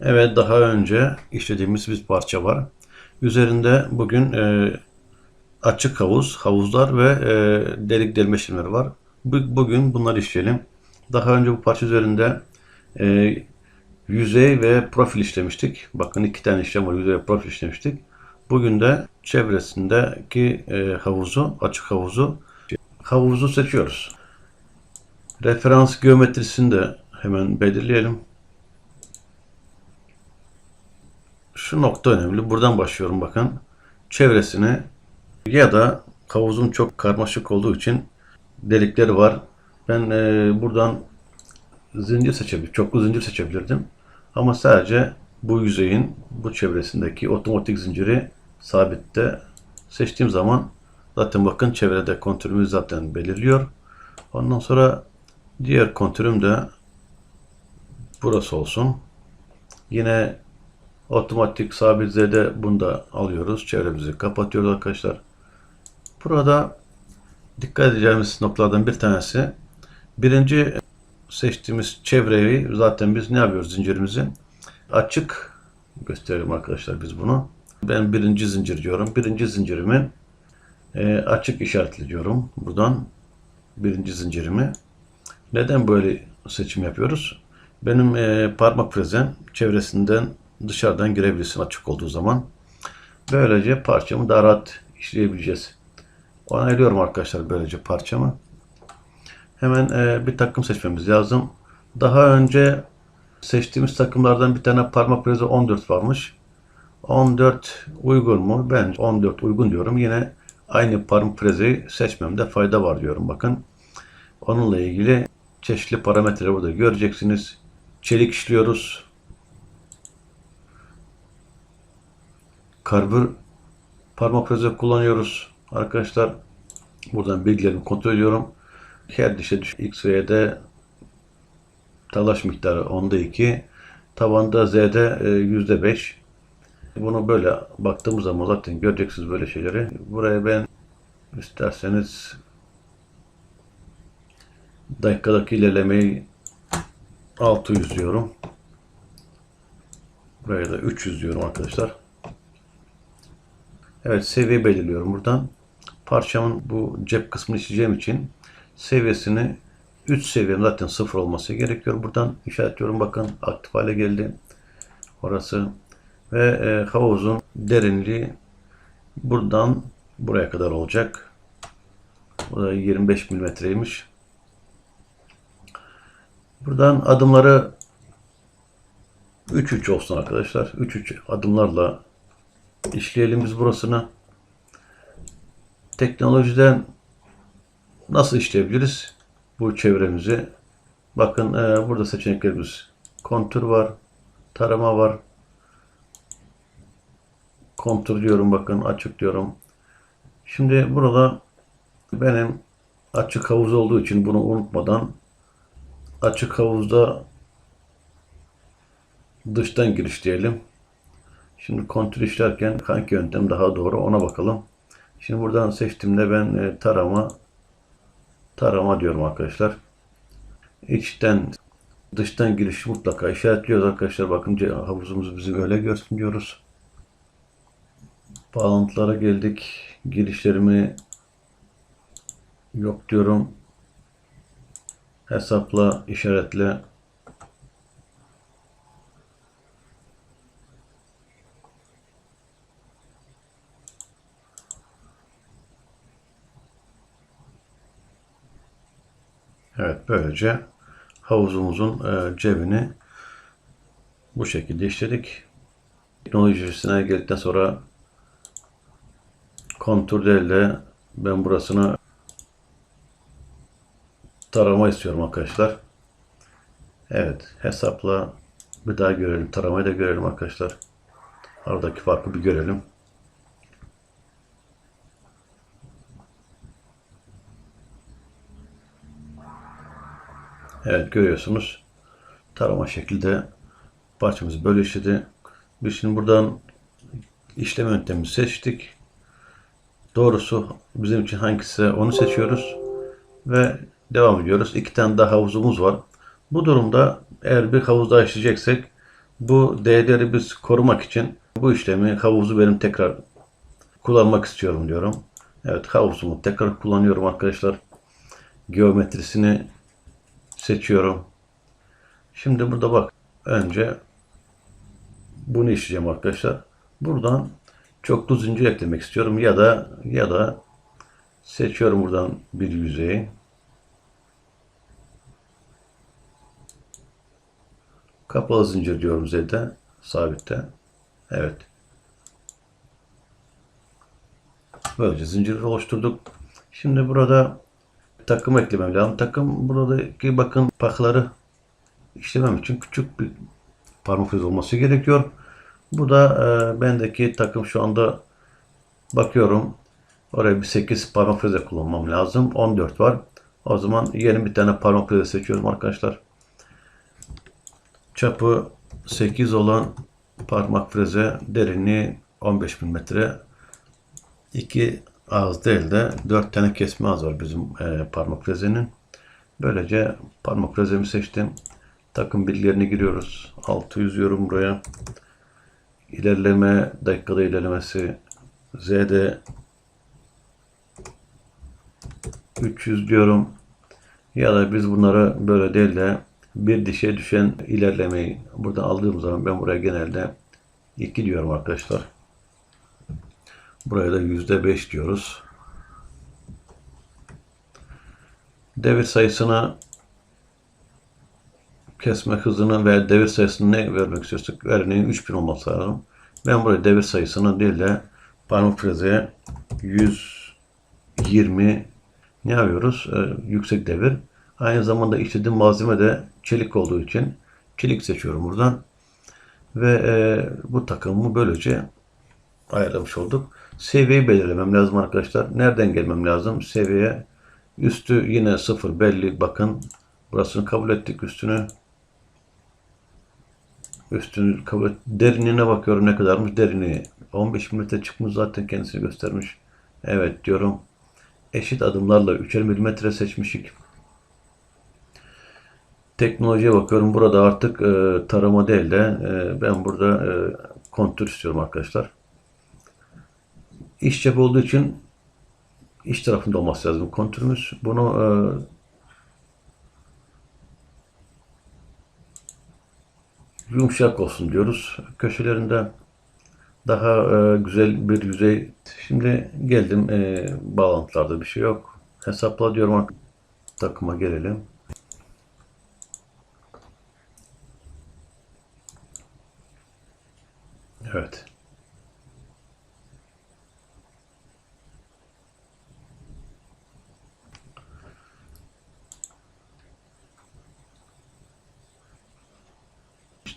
Evet daha önce işlediğimiz bir parça var. Üzerinde bugün e, açık havuz, havuzlar ve e, delik delme işlemleri var. Bu- Bugün bunları işleyelim. Daha önce bu parça üzerinde e, yüzey ve profil işlemiştik. Bakın iki tane işlem var. Yüzey ve profil işlemiştik. Bugün de çevresindeki e, havuzu, açık havuzu, havuzu seçiyoruz. Referans geometrisini de hemen belirleyelim. Şu nokta önemli. Buradan başlıyorum bakın. Çevresini ya da havuzum çok karmaşık olduğu için delikleri var. Ben e, buradan zincir seçebilirim. Çoklu zincir seçebilirdim. Ama sadece bu yüzeyin bu çevresindeki otomatik zinciri sabitte seçtiğim zaman zaten bakın çevrede kontürümü zaten belirliyor. Ondan sonra diğer kontürüm de burası olsun. Yine otomatik sabit z'de bunu da alıyoruz. Çevremizi kapatıyoruz arkadaşlar. Burada dikkat edeceğimiz noktalardan bir tanesi birinci seçtiğimiz çevreyi zaten biz ne yapıyoruz zincirimizi? Açık gösterelim arkadaşlar biz bunu. Ben birinci zincir diyorum. Birinci zincirimi e, açık işaretli diyorum. Buradan birinci zincirimi. Neden böyle seçim yapıyoruz? Benim e, parmak frezem çevresinden dışarıdan girebilirsin açık olduğu zaman. Böylece parçamı daha rahat işleyebileceğiz. Onaylıyorum arkadaşlar böylece parçamı. Hemen e, bir takım seçmemiz lazım. Daha önce seçtiğimiz takımlardan bir tane parmak frezi 14 varmış. 14 uygun mu? Ben 14 uygun diyorum. Yine aynı parmak frezeyi seçmemde fayda var diyorum. Bakın onunla ilgili çeşitli parametreleri burada göreceksiniz. Çelik işliyoruz. Karbür parmak freze kullanıyoruz. Arkadaşlar buradan bilgilerimi kontrol ediyorum. Her dişe düş X ve Y'de talaş miktarı onda 2. Tabanda Z'de e, yüzde 5. Bunu böyle baktığımız zaman zaten göreceksiniz böyle şeyleri. Buraya ben isterseniz dakikadaki ilerlemeyi 600 diyorum. Buraya da 300 diyorum arkadaşlar. Evet seviye belirliyorum buradan. Parçamın bu cep kısmını işleyeceğim için seviyesini 3 seviyem zaten 0 olması gerekiyor. Buradan işaretliyorum bakın aktif hale geldi. Orası ve e, havuzun derinliği buradan buraya kadar olacak. Bu da 25 milimetreymiş. Buradan adımları 3-3 olsun arkadaşlar. 3-3 adımlarla işleyelim biz burasını. Teknolojiden nasıl işleyebiliriz bu çevremizi? Bakın e, burada seçeneklerimiz kontur var, tarama var. Kontur diyorum bakın açık diyorum. Şimdi burada benim açık havuz olduğu için bunu unutmadan açık havuzda dıştan giriş diyelim. Şimdi kontrol işlerken hangi yöntem daha doğru ona bakalım. Şimdi buradan seçtiğimde ben e, tarama tarama diyorum arkadaşlar. İçten dıştan giriş mutlaka işaretliyoruz arkadaşlar. Bakın havuzumuz bizi öyle görsün diyoruz. Bağlantılara geldik. Girişlerimi yok diyorum. Hesapla, işaretle. Evet böylece havuzumuzun e, cebini bu şekilde işledik. Teknolojisine geldikten sonra kontur ile ben burasına tarama istiyorum arkadaşlar. Evet hesapla bir daha görelim. Taramayı da görelim arkadaşlar. Aradaki farkı bir görelim. Evet görüyorsunuz. Tarama şekilde parçamızı böyle işledi. Biz şimdi buradan işlem yöntemini seçtik. Doğrusu bizim için hangisi onu seçiyoruz. Ve devam ediyoruz. İki tane daha havuzumuz var. Bu durumda eğer bir havuz daha işleyeceksek Bu değerleri biz korumak için bu işlemi havuzu benim tekrar kullanmak istiyorum diyorum. Evet havuzumu tekrar kullanıyorum arkadaşlar. Geometrisini seçiyorum. Şimdi burada bak önce bunu işleyeceğim arkadaşlar. Buradan çoklu zincir eklemek istiyorum ya da ya da seçiyorum buradan bir yüzeyi. Kapalı zincir diyorum Z'de. Sabitte. Evet. Böylece zinciri oluşturduk. Şimdi burada takım eklemem lazım. Takım buradaki bakın pakları işlemem için küçük bir parmak izi olması gerekiyor. Bu da e, bendeki takım şu anda bakıyorum. Oraya bir 8 parmak freze kullanmam lazım. 14 var. O zaman yeni bir tane parmak freze seçiyorum arkadaşlar. Çapı 8 olan parmak freze derinliği 15 mm. İki ağız değil de 4 tane kesme ağız var bizim e, parmak frezenin. Böylece parmak frezemi seçtim. Takım bilgilerini giriyoruz. 600 yorum buraya. İlerleme dakikada ilerlemesi Z'de 300 diyorum. Ya da biz bunları böyle değil de bir dişe düşen ilerlemeyi burada aldığım zaman ben buraya genelde 2 diyorum arkadaşlar. Buraya da %5 diyoruz. Devir sayısına kesme hızını ve devir sayısını ne vermek istiyorsak örneğin 3000 olması lazım. Ben buraya devir sayısını değil de parmak frezeye 120 ne yapıyoruz? Ee, yüksek devir. Aynı zamanda işlediğim malzeme de çelik olduğu için çelik seçiyorum buradan. Ve e, bu takımı böylece ayarlamış olduk. Seviyeyi belirlemem lazım arkadaşlar. Nereden gelmem lazım? Seviye üstü yine sıfır belli. Bakın burasını kabul ettik üstünü. Üstünü kabul et. Derinliğine bakıyorum ne kadarmış derinliği. 15 mm çıkmış zaten kendisini göstermiş. Evet diyorum. Eşit adımlarla 3'er milimetre seçmişik. Teknolojiye bakıyorum. Burada artık e, tarama değil de e, ben burada e, kontür istiyorum arkadaşlar. İş cep olduğu için iç tarafında olması lazım kontürümüz. Bunu e, yumuşak olsun diyoruz. Köşelerinde daha e, güzel bir yüzey. Şimdi geldim e, bağlantılarda bir şey yok. Hesapla diyorum takıma gelelim. Evet.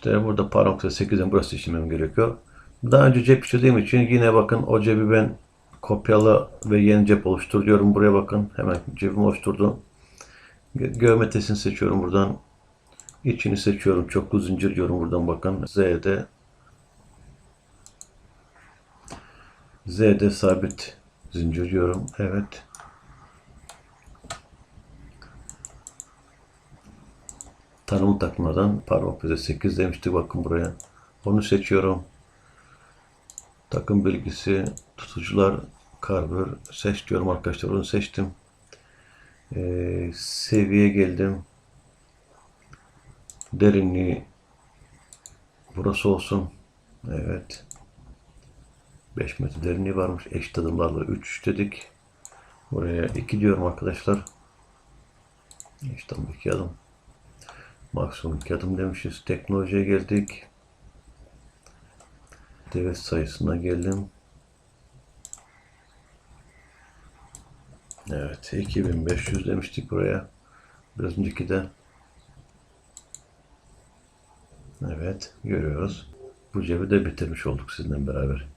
İşte burada parmak 8'in burası işlemem gerekiyor. Daha önce cep işlediğim için yine bakın o cebi ben kopyala ve yeni cep oluştur diyorum. Buraya bakın. Hemen cebimi oluşturdum. Geometrisini seçiyorum buradan. İçini seçiyorum. Çoklu zincir diyorum buradan bakın. Z'de Z'de sabit zincir diyorum. Evet. Tanımlı takmadan parmak bize 8 demişti. Bakın buraya. Onu seçiyorum. Takım bilgisi, tutucular, karbür seç diyorum arkadaşlar. Onu seçtim. Ee, seviye geldim. Derinliği burası olsun. Evet. 5 metre derinliği varmış. Eşit adımlarla 3 dedik. Buraya 2 diyorum arkadaşlar. İşte 2 adım. Maksimum 2 adım demişiz. Teknolojiye geldik. Devlet sayısına geldim. Evet 2500 demiştik buraya. Biraz önceki de. Evet görüyoruz. Bu cebi de bitirmiş olduk sizinle beraber.